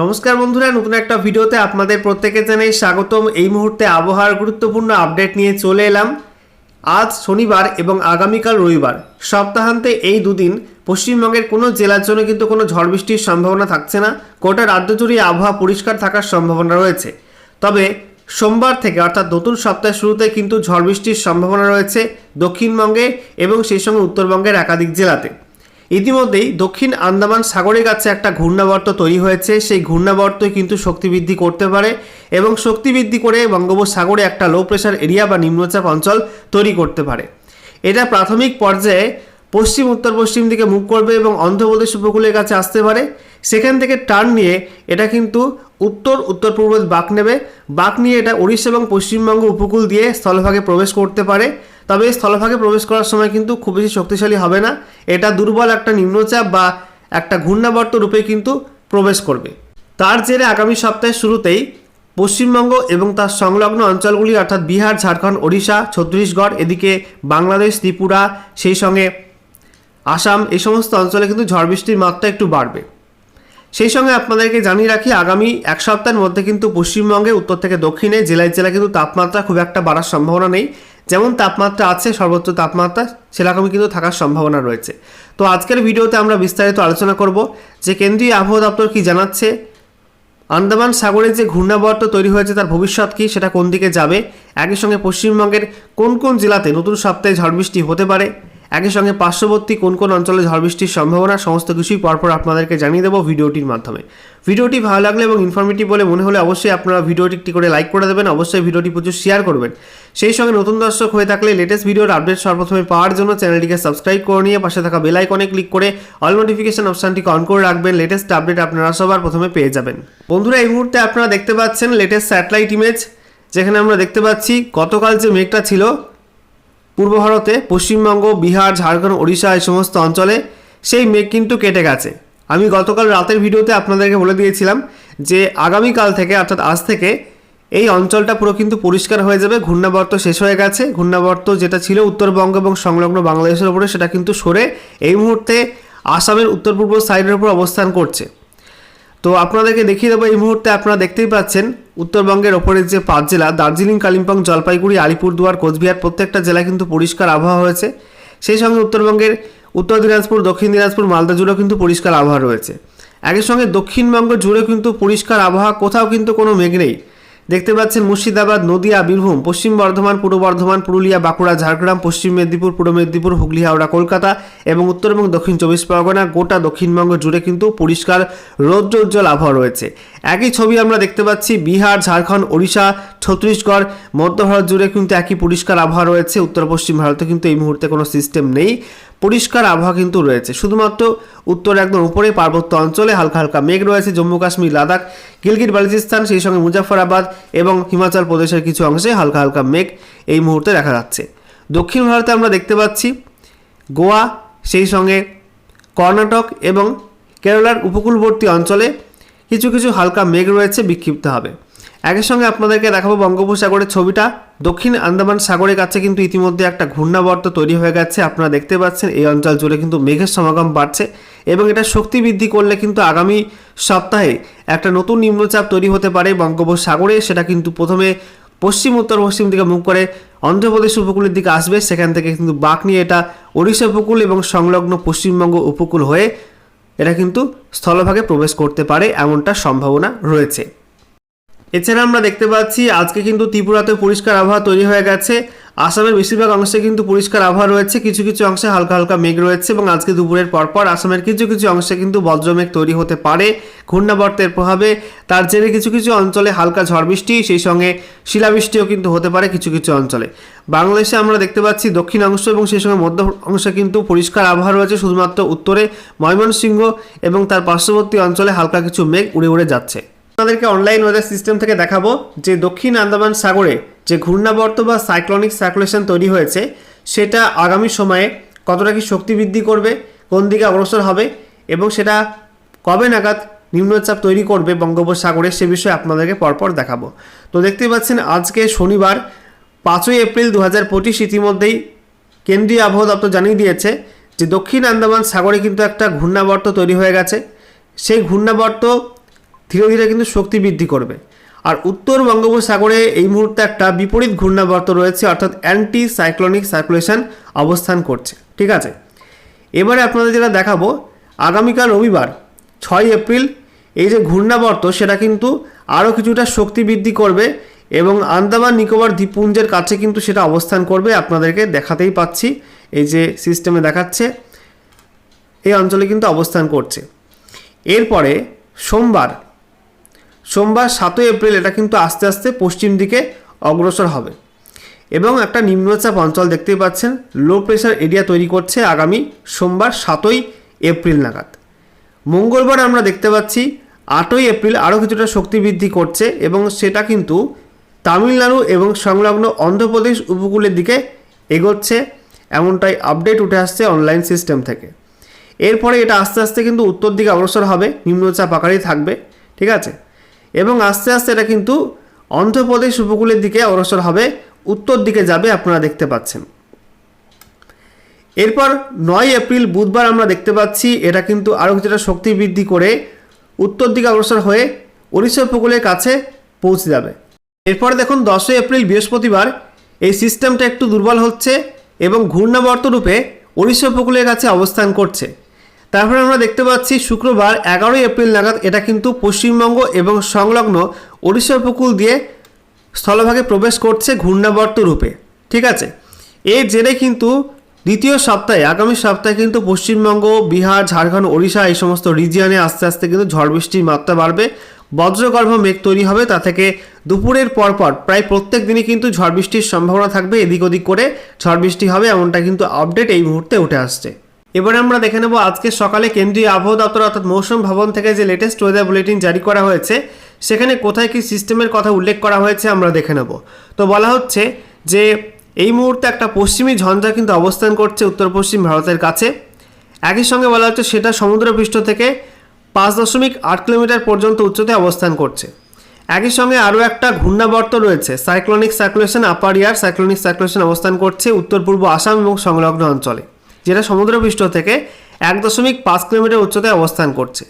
নমস্কার বন্ধুরা, নতুন একটা ভিডিওতে আপনাদের প্রত্যেকে জানাই স্বাগতম। এই মুহূর্তে আবহাওয়ার গুরুত্বপূর্ণ আপডেট নিয়ে চলে এলাম। আজ শনিবার এবং আগামীকাল রবিবার। সপ্তাহান্তে এই দুদিন পশ্চিমবঙ্গের কোনো জেলার জন্য কিন্তু কোনো ঝড় বৃষ্টির সম্ভাবনা থাকছে না। গোটা রাজ্য জুড়ে আবহাওয়া পরিষ্কার থাকার সম্ভাবনা রয়েছে। তবে সোমবার থেকে অর্থাৎ নতুন সপ্তাহের শুরুতে কিন্তু ঝড় বৃষ্টির সম্ভাবনা রয়েছে দক্ষিণবঙ্গে এবং সেই সঙ্গে উত্তরবঙ্গের একাধিক জেলাতে। ইতিমধ্যেই দক্ষিণ আন্দামান সাগরের কাছে একটা ঘূর্ণাবর্ত তৈরি হয়েছে। সেই ঘূর্ণাবর্তই কিন্তু শক্তি বৃদ্ধি করতে পারে এবং শক্তি বৃদ্ধি করে বঙ্গোপসাগরে একটা লো প্রেশার এরিয়া বা নিম্নচাপ অঞ্চল তৈরি করতে পারে। এটা প্রাথমিক পর্যায়ে পশ্চিম, উত্তর, পশ্চিম দিকে মুখ করবে এবং অন্ধ্রপ্রদেশ উপকূলের কাছে আসতে পারে। সেখান থেকে টার্ন নিয়ে এটা কিন্তু উত্তর উত্তর পূর্ব বাঁক নেবে। বাঁক নিয়ে এটা উড়িষ্যা এবং পশ্চিমবঙ্গ উপকূল দিয়ে স্থলভাগে প্রবেশ করতে পারে। তবে স্থলভাগে প্রবেশ করার সময় কিন্তু খুব বেশি শক্তিশালী হবে না। এটা দুর্বল একটা নিম্নচাপ বা একটা ঘূর্ণাবর্ত রূপে কিন্তু প্রবেশ করবে। তার জেরে আগামী সপ্তাহের শুরুতেই পশ্চিমবঙ্গ এবং তার সংলগ্ন অঞ্চলগুলি, অর্থাৎ বিহার, ঝাড়খণ্ড, ওড়িশা, ছত্তিশগড়, এদিকে বাংলাদেশ, ত্রিপুরা, সেই সঙ্গে আসাম, এই সমস্ত অঞ্চলে কিন্তু ঝড় বৃষ্টির মাত্রা একটু বাড়বে। সেই সঙ্গে আপনাদেরকে জানিয়ে রাখি, আগামী এক সপ্তাহের মধ্যে কিন্তু পশ্চিমবঙ্গে, উত্তর থেকে দক্ষিণে জেলায় জেলায় কিন্তু তাপমাত্রা খুব একটা বাড়ার সম্ভাবনা নেই। যেমন তাপমাত্রা আছে, সর্বোচ্চ তাপমাত্রা সেরকমই কিন্তু থাকার সম্ভাবনা রয়েছে। তো আজকের ভিডিওতে আমরা বিস্তারিত আলোচনা করব যে কেন্দ্রীয় আবহাওয়া দপ্তর কি জানাচ্ছে, আন্দামান সাগরে যে ঘূর্ণাবর্ত তৈরি হয়েছে তার ভবিষ্যৎ কী, সেটা কোন দিকে যাবে, একই সঙ্গে পশ্চিমবঙ্গের কোন কোন জেলাতে নতুন সপ্তাহে ঝড় বৃষ্টি হতে পারে একই সঙ্গে পার্শ্ববর্তী কোন কোন অঞ্চলে ঝড় বৃষ্টির সম্ভাবনা, সমস্ত কিছুই পরপর আপনাদেরকে জানিয়ে দেবো ভিডিওটির মাধ্যমে। ভিডিওটি ভালো লাগলে এবং ইনফরমেটিভ বলে মনে হলে অবশ্যই আপনারা ভিডিওটি একটি করে লাইক করে দেবেন, অবশ্যই ভিডিওটি প্রচুর শেয়ার করবেন। সেই সঙ্গে নতুন দর্শক হয়ে থাকলে লেটেস্ট ভিডিওর আপডেট সর্বপ্রথমে পাওয়ার জন্য চ্যানেলটিকে সাবস্ক্রাইব করে নিয়ে পাশে থাকা বেল আইকনে ক্লিক করে অল নোটিফিকেশন অপশানটিকে অন করে রাখবেন লেটেস্ট আপডেট আপনারা সবার প্রথমে পেয়ে যাবেন। বন্ধুরা, এই মুহূর্তে আপনারা দেখতে পাচ্ছেন লেটেস্ট স্যাটেলাইট ইমেজ যেখানে আমরা দেখতে পাচ্ছি গতকাল যে মেঘটা ছিল পূর্ব ভারতে, পশ্চিমবঙ্গ, বিহার, ঝাড়খণ্ড, ওড়িশা এই সমস্ত অঞ্চলে সেই মেঘ কিন্তু কেটে গেছে। আমি গতকাল রাতের ভিডিওতে আপনাদেরকে বলে দিয়েছিলাম যে আগামীকাল থেকে, অর্থাৎ আজ থেকে, এই অঞ্চলটা পুরো কিন্তু পরিষ্কার হয়ে যাবে, ঘূর্ণাবর্ত শেষ হয়ে গেছে, ঘূর্ণাবর্ত যেটা ছিল উত্তরবঙ্গ এবং সংলগ্ন বাংলাদেশের উপরে সেটা কিন্তু সরে এই মুহূর্তে আসামের উত্তর পূর্ব সাইডের উপর অবস্থান করছে। তো আপনাদেরকে দেখিয়ে দেবো এই মুহূর্তে আপনারা দেখতেই পাচ্ছেন উত্তরবঙ্গের ওপরের যে পাঁচ জেলা, দার্জিলিং, কালিম্পং, জলপাইগুড়ি, আলিপুরদুয়ার, কোচবিহার প্রত্যেকটা জেলা কিন্তু পরিষ্কার আবহাওয়া হয়েছে সেই সঙ্গে উত্তরবঙ্গের উত্তর দিনাজপুর, দক্ষিণ দিনাজপুর, মালদা জুড়েও কিন্তু পরিষ্কার আবহাওয়া রয়েছে। একই সঙ্গে দক্ষিণবঙ্গ জুড়ে কিন্তু পরিষ্কার আবহাওয়া, কোথাও কিন্তু কোনো মেঘ নেই। দেখতে পাচ্ছেন মুর্শিদাবাদ, নদিয়া, বীরভূম, পশ্চিম বর্ধমান, পূর্ব বর্ধমান, পুরুলিয়া, বাঁকুড়া, ঝাড়গ্রাম, পশ্চিম মেদিনীপুর, পূর্ব মেদিনীপুর হুগলি হাওড়া, কলকাতা এবং উত্তর এবং দক্ষিণ চব্বিশ পরগনা, গোটা দক্ষিণবঙ্গ জুড়ে কিন্তু পরিষ্কার রৌদ্র উজ্জ্বল আবহাওয়া রয়েছে। একই ছবি আমরা দেখতে পাচ্ছি, বিহার, ঝাড়খণ্ড, ওড়িশা, ছত্তিশগড়, মধ্য ভারত জুড়ে কিন্তু একই পরিষ্কার আবহাওয়া রয়েছে, উত্তর পশ্চিম ভারতে কিন্তু এই মুহূর্তে কোনো সিস্টেম নেই। পরিষ্কার আবহাওয়া কিন্তু রয়েছে। শুধুমাত্র উত্তরে একদম উপরে পার্বত্য অঞ্চলে হালকা হালকা মেঘ রয়েছে। জম্মু কাশ্মীর, লাদাখ, গিলগিট, বালুচিস্তান, সেই সঙ্গে মুজাফরাবাদ এবং হিমাচল প্রদেশের কিছু অংশে হালকা হালকা মেঘ এই মুহূর্তে দেখা যাচ্ছে। দক্ষিণ ভারতে আমরা দেখতে পাচ্ছি, গোয়া, সেই সঙ্গে কর্ণাটক এবং কেরালার উপকূলবর্তী অঞ্চলে কিছু কিছু হালকা মেঘ রয়েছে বিক্ষিপ্ত হবে একই সঙ্গে আপনাদেরকে দেখাবো বঙ্গোপসাগরের ছবিটা। দক্ষিণ আন্দামান সাগরের কাছে কিন্তু ইতিমধ্যে একটা ঘূর্ণাবর্ত তৈরি হয়ে গেছে। আপনারা দেখতে পাচ্ছেন, এই অঞ্চল জুড়ে কিন্তু মেঘের সমাগম বাড়ছে এবং এটা শক্তি বৃদ্ধি করলে কিন্তু আগামী সপ্তাহে একটা নতুন নিম্নচাপ তৈরি হতে পারে বঙ্গোপসাগরে। সেটা কিন্তু প্রথমে পশ্চিম, উত্তর, পশ্চিম দিকে মুখ করে অন্ধ্রপ্রদেশ উপকূলের দিকে আসবে। সেখান থেকে কিন্তু বাঁক নিয়ে এটা ওড়িশা উপকূল এবং সংলগ্ন পশ্চিমবঙ্গ উপকূল হয়ে এটা কিন্তু স্থলভাগে প্রবেশ করতে পারে। এমনটা সম্ভাবনা রয়েছে। এছাড়া আমরা দেখতে পাচ্ছি, আজকে কিন্তু ত্রিপুরাতে পরিষ্কার আবহাওয়া তৈরি হয়ে গেছে। আসামের বেশিরভাগ অংশে কিন্তু পরিষ্কার আবহাওয়া রয়েছে, কিছু কিছু অংশে হালকা হালকা মেঘ রয়েছে এবং আজকে দুপুরের পরপর আসামের কিছু কিছু অংশে কিন্তু বজ্রমেঘ তৈরি হতে পারে। ঘূর্ণাবর্তের প্রভাবে তার জেরে কিছু কিছু অঞ্চলে হালকা ঝড় বৃষ্টি, সেই সঙ্গে শিলাবৃষ্টিও কিন্তু হতে পারে কিছু কিছু অঞ্চলে। বাংলাদেশে আমরা দেখতে পাচ্ছি দক্ষিণ অংশ এবং সেই সঙ্গে মধ্য অংশে কিন্তু পরিষ্কার আবহাওয়া রয়েছে, শুধুমাত্র উত্তরে ময়মনসিংহ এবং তার পার্শ্ববর্তী অঞ্চলে হালকা কিছু মেঘ উড়ে উড়ে যাচ্ছে। আপনাদেরকে অনলাইন ওয়েদার সিস্টেম থেকে দেখাবো যে দক্ষিণ আন্দামান সাগরে যে ঘূর্ণাবর্ত বা সাইক্লনিক সার্কুলেশন তৈরি হয়েছে, সেটা আগামী সময়ে কতটা কি শক্তি বৃদ্ধি করবে, কোন দিকে অগ্রসর হবে এবং সেটা কবে নাগাদ নিম্নচাপ তৈরি করবে বঙ্গোপসাগরে সে বিষয়ে আপনাদেরকে পরপর দেখাবো। তো দেখতেই পাচ্ছেন, আজকে শনিবার পাঁচই এপ্রিল দু হাজার পঁচিশ ইতিমধ্যেই কেন্দ্রীয় আবহাওয়া দপ্তর জানিয়ে দিয়েছে যে দক্ষিণ আন্দামান সাগরে কিন্তু একটা ঘূর্ণাবর্ত তৈরি হয়ে গেছে। সেই ঘূর্ণাবর্ত ধীরে ধীরে কিন্তু শক্তি বৃদ্ধি করবে। আর উত্তর বঙ্গোপসাগরে এই মুহূর্তে একটা বিপরীত ঘূর্ণাবর্ত রয়েছে, অর্থাৎ অ্যান্টি সাইক্লোনিক সার্কুলেশন অবস্থান করছে। ঠিক আছে? এবারে আপনাদের যেটা দেখাবো, আগামীকাল রবিবার ছয় এপ্রিল, এই যে ঘূর্ণাবর্ত, সেটা কিন্তু আরও কিছুটা শক্তি বৃদ্ধি করবে এবং আন্দামান নিকোবর দ্বীপপুঞ্জের কাছে কিন্তু সেটা অবস্থান করবে। আপনাদেরকে দেখাতেই পাচ্ছি, এই যে সিস্টেমে দেখাচ্ছে, এই অঞ্চলে কিন্তু অবস্থান করছে। এরপরে সোমবার সোমবার সাতই এপ্রিল এটা কিন্তু আস্তে আস্তে পশ্চিম দিকে অগ্রসর হবে। এবং একটা নিম্নচাপ অঞ্চল দেখতেই পাচ্ছেন লো প্রেশার এরিয়া তৈরি করছে আগামী সোমবার সাতই এপ্রিল নাগাদ। মঙ্গলবার আমরা দেখতে পাচ্ছি আটই এপ্রিল আরও কিছুটা শক্তি বৃদ্ধি করছে এবং সেটা কিন্তু তামিলনাড়ু এবং সংলগ্ন অন্ধ্রপ্রদেশ উপকূলের দিকে এগোচ্ছে, এমনটাই আপডেট উঠে আসছে অনলাইন সিস্টেম থেকে। এরপরে এটা আস্তে আস্তে কিন্তু উত্তর দিকে অগ্রসর হবে, নিম্নচাপ আকারেই থাকবে, ঠিক আছে? এবং আস্তে আস্তে এটা কিন্তু অন্ধ্রপ্রদেশ উপকূলের দিকে অগ্রসর হবে, উত্তর দিকে যাবে আপনারা দেখতে পাচ্ছেন। এরপর নয় এপ্রিল বুধবার আমরা দেখতে পাচ্ছি, এটা কিন্তু আরও কিছুটা শক্তি বৃদ্ধি করে উত্তর দিকে অগ্রসর হয়ে উড়িষ্যা উপকূলের কাছে পৌঁছে যাবে। এরপর দেখুন, দশই এপ্রিল বৃহস্পতিবার এই সিস্টেমটা একটু দুর্বল হচ্ছে এবং ঘূর্ণাবর্ত রূপে উড়িষ্যা উপকূলের কাছে অবস্থান করছে। তারপরে আমরা দেখতে পাচ্ছি শুক্রবার এগারোই এপ্রিল নাগাদ এটা কিন্তু পশ্চিমবঙ্গ এবং সংলগ্ন উড়িষ্যা উপকূল দিয়ে স্থলভাগে প্রবেশ করছে ঘূর্ণাবর্ত রূপে, ঠিক আছে? এর জেরে কিন্তু দ্বিতীয় সপ্তাহে, আগামী সপ্তাহে কিন্তু পশ্চিমবঙ্গ, বিহার, ঝাড়খণ্ড, ওড়িশা এই সমস্ত রিজিয়নে আস্তে আস্তে কিন্তু ঝড় বৃষ্টির মাত্রা বাড়বে। বজ্রগর্ভ মেঘ তৈরি হবে, তা থেকে দুপুরের পরপর প্রায় প্রত্যেক দিনই কিন্তু ঝড় বৃষ্টির সম্ভাবনা থাকবে। এদিক ওদিক করে ঝড় বৃষ্টি হবে, এমনটা কিন্তু আপডেট এই মুহূর্তে উঠে আসছে। এবারে আমরা দেখে নেব আজকে সকালে কেন্দ্রীয় আবহাওয়া দপ্তর অর্থাৎ মৌসুম ভবন থেকে যে লেটেস্ট ওয়েদার বুলেটিন জারি করা হয়েছে, সেখানে কোথায় কি সিস্টেমের কথা উল্লেখ করা হয়েছে আমরা দেখে নেব। তো বলা হচ্ছে যে এই মুহূর্তে একটা পশ্চিমী ঝঞ্ঝা কিন্তু অবস্থান করছে উত্তর পশ্চিম ভারতের কাছে। একই সঙ্গে বলা হচ্ছে সেটা সমুদ্রপৃষ্ঠ থেকে পাঁচ দশমিক আট কিলোমিটার পর্যন্ত উচ্চতায় অবস্থান করছে। একই সঙ্গে আরও একটা ঘূর্ণাবর্ত রয়েছে cyclonic circulation upper air cyclonic circulation অবস্থান করছে উত্তর পূর্ব আসাম এবং সংলগ্ন অঞ্চলে। যেটা সমুদ্রপৃষ্ঠ থেকে এক দশমিক পাঁচ কিলোমিটার উচ্চতায় অবস্থান করছে।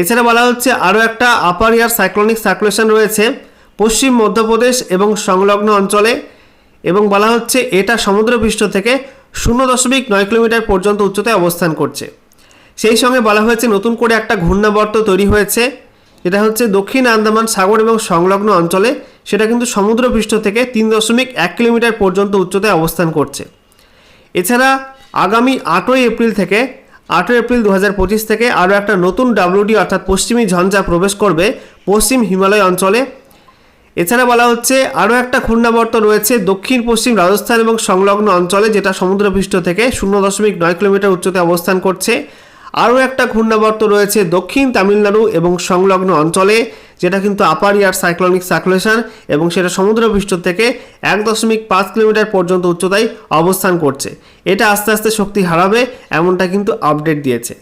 এছাড়া বলা হচ্ছে আরও একটা আপার ইয়ার সাইক্লোনিক সার্কুলেশন রয়েছে পশ্চিম মধ্যপ্রদেশ এবং সংলগ্ন অঞ্চলে এবং বলা হচ্ছে এটা সমুদ্রপৃষ্ঠ থেকে শূন্য দশমিক নয় কিলোমিটার পর্যন্ত উচ্চতায় অবস্থান করছে। সেই সঙ্গে বলা হয়েছে নতুন করে একটা ঘূর্ণাবর্ত তৈরি হয়েছে যেটা হচ্ছে দক্ষিণ আন্দামান সাগর এবং সংলগ্ন অঞ্চলে সেটা কিন্তু সমুদ্রপৃষ্ঠ থেকে তিন দশমিক এক কিলোমিটার পর্যন্ত উচ্চতায় অবস্থান করছে। এছাড়া আগামী আটই এপ্রিল থেকে, আটই এপ্রিল দু হাজার পঁচিশ থেকে আরও একটা নতুন ডাব্লিউডি অর্থাৎ পশ্চিমী ঝঞ্ঝা প্রবেশ করবে পশ্চিম হিমালয় অঞ্চলে। এছাড়া বলা হচ্ছে আরও একটা ঘূর্ণাবর্ত রয়েছে দক্ষিণ, পশ্চিম রাজস্থান এবং সংলগ্ন অঞ্চলে যেটা সমুদ্রপৃষ্ঠ থেকে শূন্য দশমিক নয় কিলোমিটার উচ্চতে অবস্থান করছে। আরও একটা ঘূর্ণাবর্ত রয়েছে দক্ষিণ তামিলনাড়ু এবং সংলগ্ন অঞ্চলে, যেটা কিন্তু আপার ইয়ার সাইক্লোনিক সার্কুলেশন এবং সেটা সমুদ্রপৃষ্ঠ থেকে এক দশমিক পাঁচ কিলোমিটার পর্যন্ত উচ্চতায় অবস্থান করছে। এটা আস্তে আস্তে শক্তি হারাবে, এমনটা কিন্তু আপডেট দিয়েছে।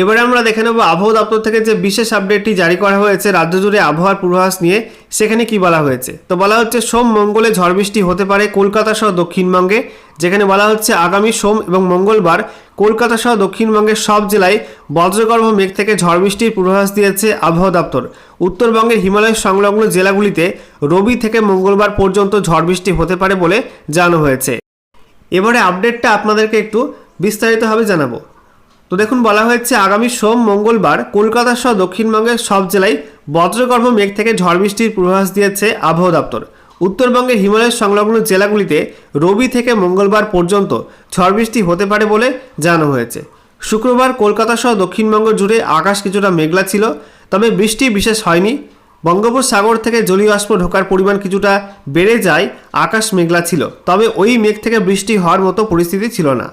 এবারে আমরা দেখে নেব আবহাওয়া দপ্তর থেকে যে বিশেষ আপডেটটি জারি করা হয়েছে রাজ্য জুড়ে আবহাওয়ার পূর্বাভাস নিয়ে, সেখানে কি বলা হয়েছে? তো বলা হচ্ছে সোম মঙ্গলে ঝড় বৃষ্টি হতে পারে কলকাতা সহ দক্ষিণবঙ্গে, যেখানে বলা হচ্ছে আগামী সোম এবং মঙ্গলবার কলকাতা সহ দক্ষিণবঙ্গের সব জেলায় বজ্রগর্ভ মেঘ থেকে ঝড় বৃষ্টির পূর্বাভাস দিয়েছে আবহাওয়া দপ্তর। উত্তরবঙ্গের হিমালয় সংলগ্ন জেলাগুলিতে রবি থেকে মঙ্গলবার পর্যন্ত ঝড় বৃষ্টি হতে পারে বলে জানানো হয়েছে। এবারে আপডেটটা আপনাদেরকে একটু বিস্তারিতভাবে জানাব। তো দেখুন, বলা হয়েছে আগামী সোম, মঙ্গলবার কলকাতা সহ দক্ষিণবঙ্গের সব জেলায় বজ্রগর্ভ মেঘ থেকে ঝড় বৃষ্টির পূর্বাভাস দিয়েছে আবহাওয়া দপ্তর। উত্তরবঙ্গের হিমালয় সংলগ্ন জেলাগুলিতে রবি থেকে মঙ্গলবার পর্যন্ত ঝড় বৃষ্টি হতে পারে বলে জানানো হয়েছে। শুক্রবার কলকাতা সহ দক্ষিণবঙ্গ জুড়ে আকাশ কিছুটা মেঘলা ছিল, তবে বৃষ্টি বিশেষ হয়নি। বঙ্গোপসাগর থেকে জলীয় বাষ্প ঢোকার পরিমাণ কিছুটা বেড়ে যায়, আকাশ মেঘলা ছিল, তবে ওই মেঘ থেকে বৃষ্টি হওয়ার মতো পরিস্থিতি ছিল না।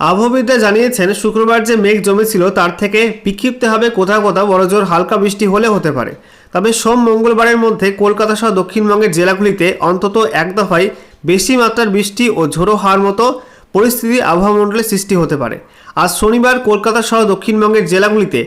আবহাওয়িদরা জানিয়েছেন, শুক্রবার যে মেঘ জমেছিল তার থেকে বিক্ষিপ্তভাবে কোথাও কোথাও বড়জোর হালকা বৃষ্টি হলে হতে পারে। তবে সোম মঙ্গলবারের মধ্যে কলকাতা সহ দক্ষিণবঙ্গের জেলাগুলিতে অন্তত এক দফায় বেশি মাত্রার বৃষ্টি ও ঝোড়ো হওয়ার মতো পরিস্থিতি আবহাওয়া মণ্ডলে সৃষ্টি হতে পারে। আজ শনিবার কলকাতা সহ দক্ষিণবঙ্গের জেলাগুলিতে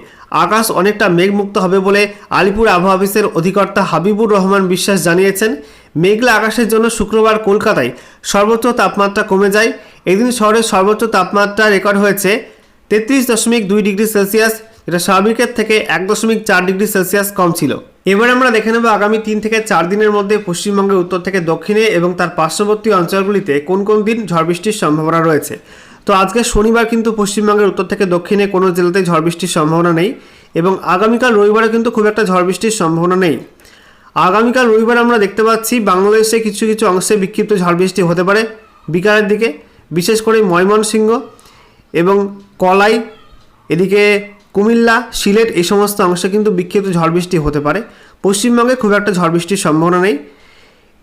আকাশ অনেকটা মেঘমুক্ত হবে বলে আলিপুর আবহাওয়া অফিসের অধিকর্তা হাবিবুর রহমান বিশ্বাস জানিয়েছেন। মেঘলা আকাশের জন্য শুক্রবার কলকাতায় সর্বোচ্চ তাপমাত্রা কমে যায়। এদিন শহরের সর্বোচ্চ তাপমাত্রা রেকর্ড হয়েছে তেত্রিশ দশমিক দুই ডিগ্রি সেলসিয়াস, যেটা স্বাভাবিকের থেকে এক দশমিক চার ডিগ্রি সেলসিয়াস কম ছিল। এবার আমরা দেখে নেব আগামী তিন থেকে চার দিনের মধ্যে পশ্চিমবঙ্গের উত্তর থেকে দক্ষিণে এবং তার পার্শ্ববর্তী অঞ্চলগুলিতে কোন কোন দিন ঝড় বৃষ্টির সম্ভাবনা রয়েছে। তো আজকে শনিবার কিন্তু পশ্চিমবঙ্গের উত্তর থেকে দক্ষিণে কোনো জেলাতে ঝড় বৃষ্টির সম্ভাবনা নেই এবং আগামীকাল রবিবারে কিন্তু খুব একটা ঝড় বৃষ্টির সম্ভাবনা নেই। আগামীকাল রবিবার আমরা দেখতে পাচ্ছি বাংলাদেশে কিছু কিছু অংশে বিক্ষিপ্ত ঝড় বৃষ্টি হতে পারে। বিকালের দিকে, বিশেষ করে ময়মনসিংহ এবং কলাই, এদিকে কুমিল্লা, সিলেট এই সমস্ত অংশে কিন্তু বিক্ষিপ্ত ঝড় বৃষ্টি হতে পারে। পশ্চিমবঙ্গে খুব একটা ঝড় বৃষ্টির সম্ভাবনা নেই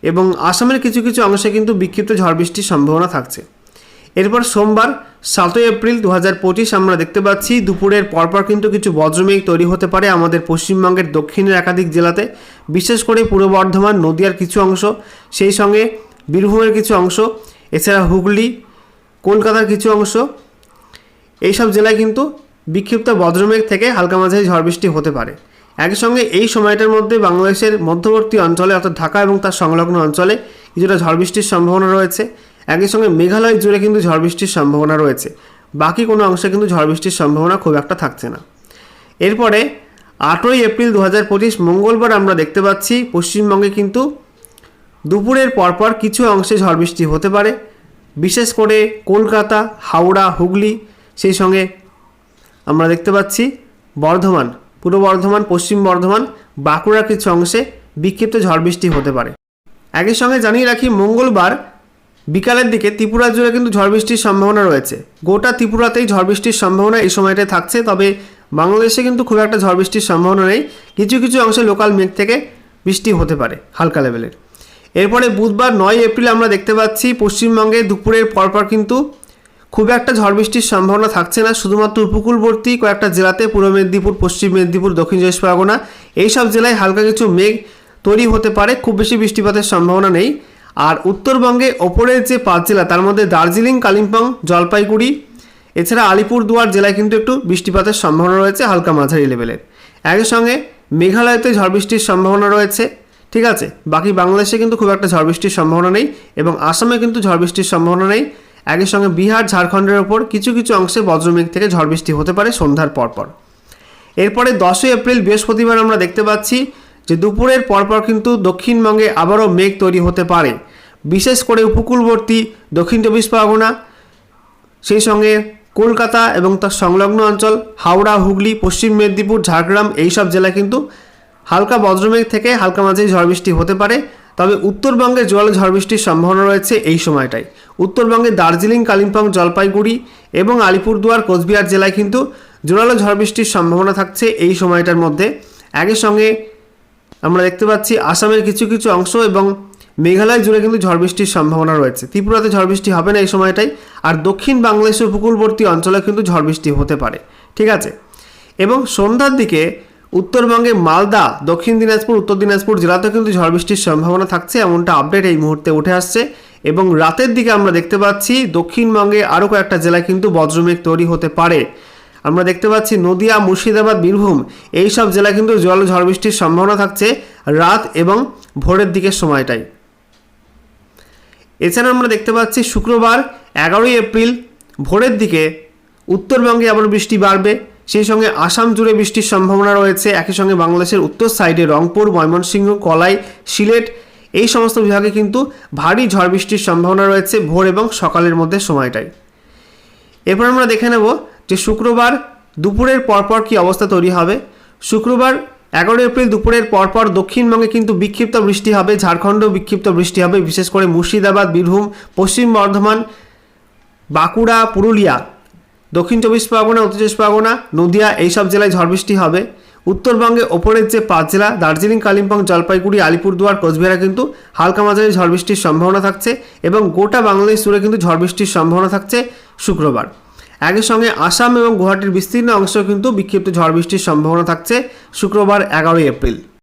এবং আসামের কিছু কিছু অংশে কিন্তু বিক্ষিপ্ত ঝড় বৃষ্টির সম্ভাবনা থাকছে। এরপর সোমবার সাতই এপ্রিল দু হাজার পঁচিশ আমরা দেখতে পাচ্ছি, দুপুরের পরপর কিন্তু কিছু বজ্রমেঘ তৈরি হতে পারে আমাদের পশ্চিমবঙ্গের দক্ষিণের একাধিক জেলাতে। বিশেষ করে পূর্ব বর্ধমান, নদিয়ার কিছু অংশ, সেই সঙ্গে বীরভূমের কিছু অংশ, এছাড়া হুগলি, কলকাতার কিছু অংশ। এইসব জেলায় কিন্তু বিক্ষিপ্ত বজ্রমেঘ থেকে হালকা মাঝারি ঝড় বৃষ্টি হতে পারে। একই সঙ্গে এই সময়টার মধ্যে বাংলাদেশের মধ্যবর্তী অঞ্চলে, অর্থাৎ ঢাকা এবং তার সংলগ্ন অঞ্চলে কিছুটা ঝড় বৃষ্টির সম্ভাবনা রয়েছে। একই সঙ্গে মেঘালয় জুড়ে কিন্তু ঝড় বৃষ্টির সম্ভাবনা রয়েছে। বাকি কোনো অংশে কিন্তু ঝড় বৃষ্টির সম্ভাবনা খুব একটা থাকছে না। এরপরে আটই এপ্রিল দু হাজার পঁচিশ মঙ্গলবার আমরা দেখতে পাচ্ছি, পশ্চিমবঙ্গে কিন্তু দুপুরের পরপর কিছু অংশে ঝড় বৃষ্টি হতে পারে। বিশেষ করে কলকাতা, হাওড়া, হুগলি, সেই সঙ্গে আমরা দেখতে পাচ্ছি বর্ধমান, পূর্ব বর্ধমান, পশ্চিম বর্ধমান, বাঁকুড়ার কিছু অংশে বিক্ষিপ্ত ঝড় বৃষ্টি হতে পারে। একই সঙ্গে জানিয়ে রাখি, মঙ্গলবার বিকালের দিকে ত্রিপুরা জুড়ে কিন্তু ঝড় বৃষ্টির সম্ভাবনা রয়েছে। গোটা ত্রিপুরাতেই ঝড় বৃষ্টির সম্ভাবনা এই সময়টায় থাকছে, তবে বাংলাদেশে কিন্তু খুব একটা ঝড় বৃষ্টির সম্ভাবনা নেই। কিছু কিছু অংশে লোকাল মেঘ থেকে বৃষ্টি হতে পারে হালকা লেভেলের। এরপরে বুধবার নয় এপ্রিল আমরা দেখতে পাচ্ছি, পশ্চিমবঙ্গে দুপুরের পরপর কিন্তু খুব একটা ঝড় বৃষ্টির সম্ভাবনা থাকছে না। শুধুমাত্র উপকূলবর্তী কয়েকটা জেলাতে পূর্ব মেদিনীপুর, পশ্চিম মেদিনীপুর, দক্ষিণ চব্বিশ পরগনা, এইসব জেলায় হালকা কিছু মেঘ তৈরি হতে পারে। খুব বেশি বৃষ্টিপাতের সম্ভাবনা নেই। আর উত্তরবঙ্গে ওপরের যে পাঁচ জেলা, তার মধ্যে দার্জিলিং, কালিম্পং, জলপাইগুড়ি, এছাড়া আলিপুরদুয়ার জেলায় কিন্তু একটু বৃষ্টিপাতের সম্ভাবনা রয়েছে হালকা মাঝারি লেভেলের। একই সঙ্গে মেঘালয়তে ঝড় বৃষ্টির সম্ভাবনা রয়েছে, ঠিক আছে? বাকি বাংলাদেশে কিন্তু খুব একটা ঝড় বৃষ্টির সম্ভাবনা নেই এবং আসামে কিন্তু ঝড় বৃষ্টির সম্ভাবনা নেই। একই সঙ্গে বিহার, ঝাড়খণ্ডের ওপর কিছু কিছু অংশে বজ্রমেঘ থেকে ঝড় বৃষ্টি হতে পারে সন্ধ্যার পরপর এরপরে দশই এপ্রিল, বৃহস্পতিবার আমরা দেখতে পাচ্ছি যে দুপুরের পরপর কিন্তু দক্ষিণবঙ্গে আবারও মেঘ তৈরি হতে পারে। বিশেষ করে উপকূলবর্তী দক্ষিণ চব্বিশ পরগনা, সেই সঙ্গে কলকাতা এবং তার সংলগ্ন অঞ্চল, হাওড়া, হুগলি, পশ্চিম মেদিনীপুর, ঝাড়গ্রাম এইসব জেলায় কিন্তু হালকা বজ্রমেঘ থেকে হালকা মাঝারি ঝড় বৃষ্টি হতে পারে। তবে উত্তরবঙ্গে জোরালো ঝড় বৃষ্টির সম্ভাবনা রয়েছে এই সময়টায়। উত্তরবঙ্গে দার্জিলিং, কালিম্পং, জলপাইগুড়ি এবং আলিপুরদুয়ার, কোচবিহার জেলায় কিন্তু জোরালো ঝড় বৃষ্টির সম্ভাবনা থাকছে এই সময়টার মধ্যে। একই সঙ্গে আমরা দেখতে পাচ্ছি আসামের কিছু কিছু অংশ এবং মেঘালয় জুড়ে কিন্তু ঝড় বৃষ্টির সম্ভাবনা রয়েছে। ত্রিপুরাতে ঝড় বৃষ্টি হবে না এই সময়টাই, আর দক্ষিণ বাংলাদেশের উপকূলবর্তী অঞ্চলে কিন্তু ঝড় বৃষ্টি হতে পারে। ঠিক আছে? এবং সন্ধ্যার দিকে উত্তরবঙ্গে মালদা, দক্ষিণ দিনাজপুর, উত্তর দিনাজপুর জেলাতেও কিন্তু ঝড় বৃষ্টির সম্ভাবনা থাকছে, এমনটা আপডেট এই মুহূর্তে উঠে আসছে। এবং রাতের দিকে আমরা দেখতে পাচ্ছি, দক্ষিণবঙ্গে আরও কয়েকটা জেলায় কিন্তু বজ্রমেঘ তৈরি হতে পারে। আমরা দেখতে পাচ্ছি নদিয়া, মুর্শিদাবাদ, বীরভূম এই সব জেলায় কিন্তু জল ঝড় বৃষ্টির সম্ভাবনা থাকছে রাত এবং ভোরের দিকের সময়টাই। এছাড়া আমরা দেখতে পাচ্ছি শুক্রবার এগারোই এপ্রিল ভোরের দিকে উত্তরবঙ্গে আবার বৃষ্টি বাড়বে। সেই সঙ্গে আসাম জুড়ে বৃষ্টির সম্ভাবনা রয়েছে। একই সঙ্গে বাংলাদেশের উত্তর সাইডে রংপুর, ময়মনসিংহ, কলাই, সিলেট এই সমস্ত বিভাগে কিন্তু ভারী ঝড় বৃষ্টির সম্ভাবনা রয়েছে ভোর এবং সকালের মধ্যে সময়টায় এরপর আমরা দেখে নেব যে শুক্রবার দুপুরের পরপর কি অবস্থা তৈরি হবে। শুক্রবার এগারোই এপ্রিল দুপুরের পরপর দক্ষিণবঙ্গে কিন্তু বিক্ষিপ্ত বৃষ্টি হবে, ঝাড়খণ্ডেও বিক্ষিপ্ত বৃষ্টি হবে, বিশেষ করে মুর্শিদাবাদ, বীরভূম, পশ্চিম বর্ধমান, বাঁকুড়া, পুরুলিয়া, দক্ষিণ চব্বিশ পরগনা, উত্তর চব্বিশ পরগনা, নদিয়া এইসব জেলায় ঝড় বৃষ্টি হবে। উত্তরবঙ্গে ওপরের যে পাঁচ জেলা, দার্জিলিং, কালিম্পং, জলপাইগুড়ি, আলিপুরদুয়ার, কোচবিহারে কিন্তু হালকা মাঝারি ঝড় বৃষ্টির সম্ভাবনা থাকছে এবং গোটা বাংলাদেশ জুড়ে কিন্তু ঝড় বৃষ্টির সম্ভাবনা থাকছে শুক্রবার। একই সঙ্গে আসাম এবং গুয়াহাটির বিস্তীর্ণ অংশেও কিন্তু বিক্ষিপ্ত ঝড় বৃষ্টির সম্ভাবনা থাকছে শুক্রবার এগারোই এপ্রিল।